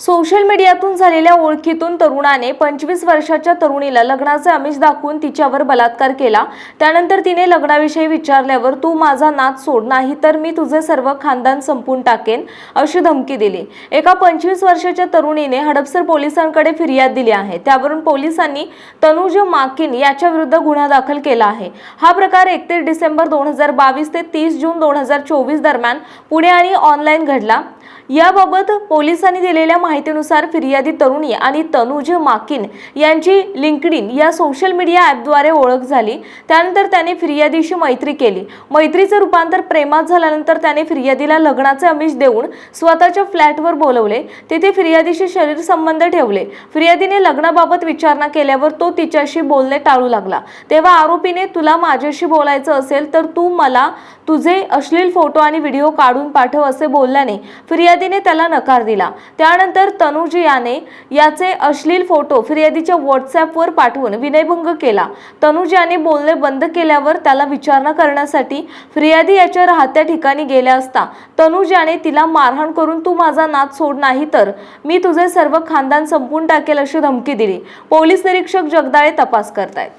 Social मीडियातून झालेल्या ओळखीतून तरुणाने पंचवीस वर्षाच्या तरुणीला लग्नाचे आमिष दाखवून तिच्यावर बलात्कार केला. त्यानंतर तिने लग्नाविषयी विचारल्यावर तू माझा नाच सोड नाही तर मी तुझे सर्व खानदान संपून टाकेन अशी धमकी दिली. एका पंचवीस वर्षाच्या तरुणीने हडपसर पोलिसांकडे फिर्याद दिली आहे. त्यावरून पोलिसांनी तनुज माकिन याच्या विरुद्ध गुन्हा दाखल केला आहे. हा प्रकार एकतीस डिसेंबर दोन हजार बावीस ते तीस जून दोन हजार चोवीस दरम्यान पुणे आणि ऑनलाईन घडला. याबाबत पोलिसांनी दिलेल्या माहितीनुसार फिर्यादी तरुणी आणि तनुज माकिन यांची लिंकडिन या सोशल मीडिया ॲपद्वारे ओळख झाली. त्यानंतर त्याने फिर्यादीशी मैत्री केली. मैत्रीचे रूपांतर प्रेमात झाल्यानंतर त्याने फिर्यादीला लग्नाचे आमिष देऊन स्वतःच्या फ्लॅटवर बोलवले. तेथे फिर्यादीशी शरीर संबंध ठेवले. फिर्यादीने लग्नाबाबत विचारणा केल्यावर तो तिच्याशी बोलणे टाळू लागला. तेव्हा आरोपीने तुला माझ्याशी बोलायचं असेल तर तू मला तुझे अश्लील फोटो आणि व्हिडिओ काढून पाठव असे बोलल्याने फिर्यादीने त्याला नकार दिला. त्यानंतर तनुजी याने याचे अश्लील फोटो फिर्यादीच्या व्हॉट्सॲपवर पाठवून विनयभंग केला. तनुज याने बोलणे बंद केल्यावर त्याला विचारणा करण्यासाठी फिर्यादी याच्या राहत्या ठिकाणी गेल्या असता. तनुज याने तिला मारहाण करून तू माझा नाच सोड नाही तर. मी तुझे सर्व खानदान संपून टाकेल अशी धमकी दिली. पोलीस निरीक्षक जगदाळे तपास करतायत.